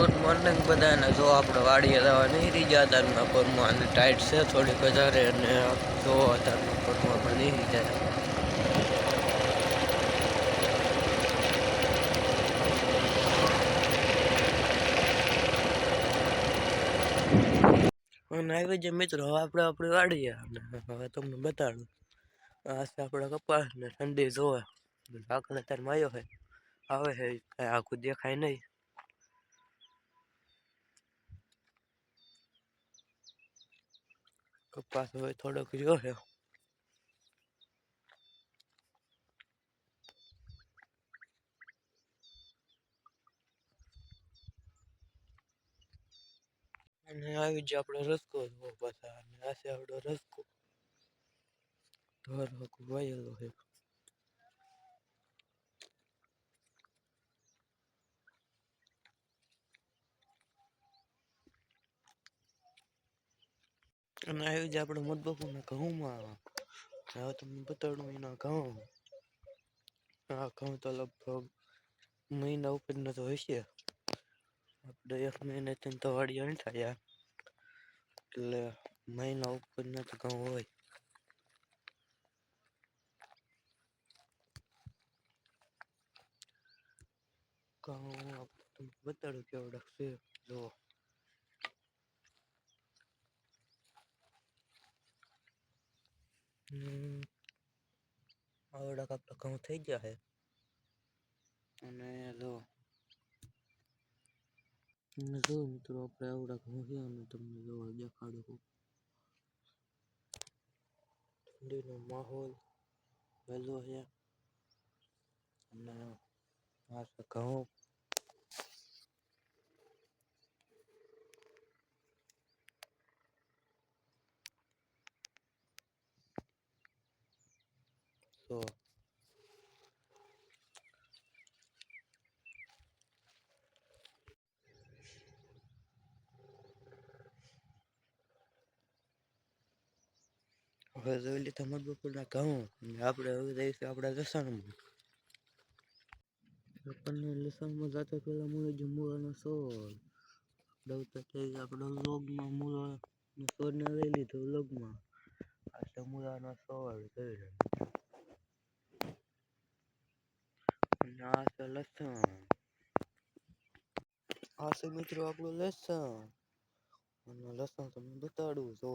Good morning बदाय जो आप गाड़ी अदा नहीं रही जा धर्मा कोरमा टाइट से थोड़ी बजारे जो धर्मा कोरमा बनी रही जाए मित्रों आप अपनी गाड़ी हमें तुमने बता आप कपा ठंडी जो लाकड़े तर मो है आए है आखू देखाय नहीं કપાસ હવે થોડોક રહ્યો અને આવી જ આપણો રસ્કો પાછા અને આશે છે આપણો રસ્કો ઢોર હકું વાયેલો છે અને આવી જ આપણે મધબકુના ઘઉંમાં હવે તમને બતાડું એના ઘઉં આ ઘઉં તો લગભગ મહિના ઉપરના તો હશે આપણે એક મહિને મહિનાથી તો વાડી થાય એટલે મહિના ઉપરના તો ઘઉં હોય ઘઉં તમને બતાડું કેવડાક છે જુઓ આવડા કાપડા ઘઉં થઈ ગયા છે અને લો તમને જો મિત્રો આપણે આવડા ઘઉં છે અને તમને જો દેખાડું ઠંડીનો માહોલ વહેલો છે અને આ ઘઉં ભલે તમે તમારું પુસ્તક લઘઉ આપણે હવે જઈએ આપડા レッスン આપણે レッスン માં જાતા પહેલા મૂળ જમુનો સો આપડા ઉતતે આપડો લોગમાં મૂળ ન સો ન રેલીતો લોગમાં આ તમારના સો હવે કરી નાસા レッスン આ સે મિત્રો આપળો レッスン અને レッスン તમને બતાડું જો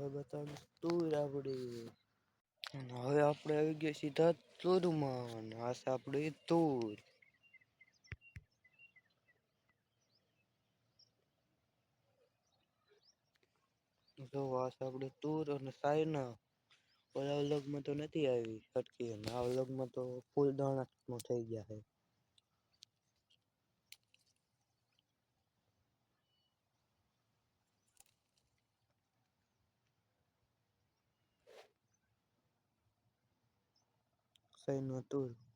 વાબતા તો રબડી હવે આપણે આવી ગયા સીધા તુરમન આસા આપડે તુર જો વાસ આપડે તુર અને સાયન ઓલાવ લોગમાં તો નથી આવી કટકી નાવ લોગમાં તો ફૂલ ડાણામાં થઈ ગયા છે Sei, não aturo. É